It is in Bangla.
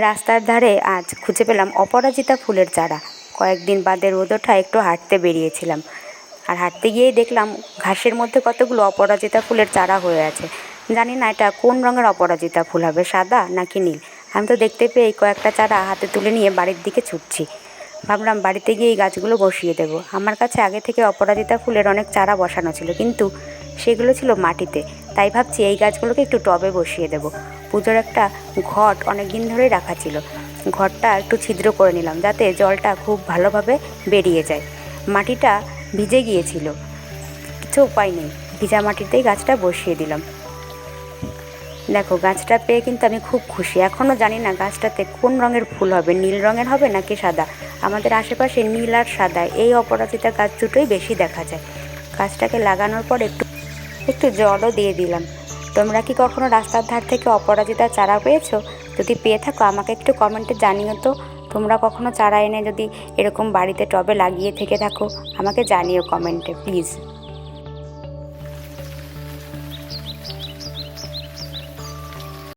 রাস্তার ধারে আজ খুঁজে পেলাম অপরাজিতা ফুলের চারা। কয়েকদিন বাদে রোদ ওঠায় একটু হাঁটতে বেরিয়েছিলাম। আর হাঁটতে গিয়েই দেখলাম ঘাসের মধ্যে কতগুলো অপরাজিতা ফুলের চারা হয়ে আছে। জানি না এটা কোন রঙের অপরাজিতা ফুল হবে, সাদা নাকি নীল। আমি তো দেখতে পেয়েই কয়েকটা চারা হাতে তুলে নিয়ে বাড়ির দিকে ছুটছি। ভাবলাম বাড়িতে গিয়ে এই গাছগুলো বসিয়ে দেবো। আমার কাছে আগে থেকে অপরাজিতা ফুলের অনেক চারা বসানো ছিল, কিন্তু সেগুলো ছিল মাটিতে। তাই ভাবছি এই গাছগুলোকে একটু টবে বসিয়ে দেবো। পুজোর একটা ঘট অনেক দিন ধরেই রাখা ছিল। ঘরটা একটু ছিদ্র করে নিলাম যাতে জলটা খুব ভালোভাবে বেরিয়ে যায়। মাটিটা ভিজে গিয়েছিল। কিছু উপায় নেই। ভিজা মাটিতেই গাছটা বসিয়ে দিলাম। দেখো, গাছটা পেয়ে কিন্তু আমি খুব খুশি। এখনও জানি না গাছটাতে কোন রঙের ফুল হবে। নীল রঙের হবে নাকি সাদা? আমাদের আশেপাশে নীল আর সাদা, এই অপরাজিতা গাছ দুটোই বেশি দেখা যায়। গাছটাকে লাগানোর পর একটু একটু জলও দিয়ে দিলাম। তোমরা কি কখনো রাস্তার ধার থেকে অপরাজিতার চারা পেয়েছ? যদি পেয়ে থাকো, আমাকে একটু কমেন্টে জানিও তো। তোমরা কখনো চারা এনে যদি এরকম বাড়িতে টবে লাগিয়ে থেকে থাকো, আমাকে জানিও কমেন্টে, প্লিজ।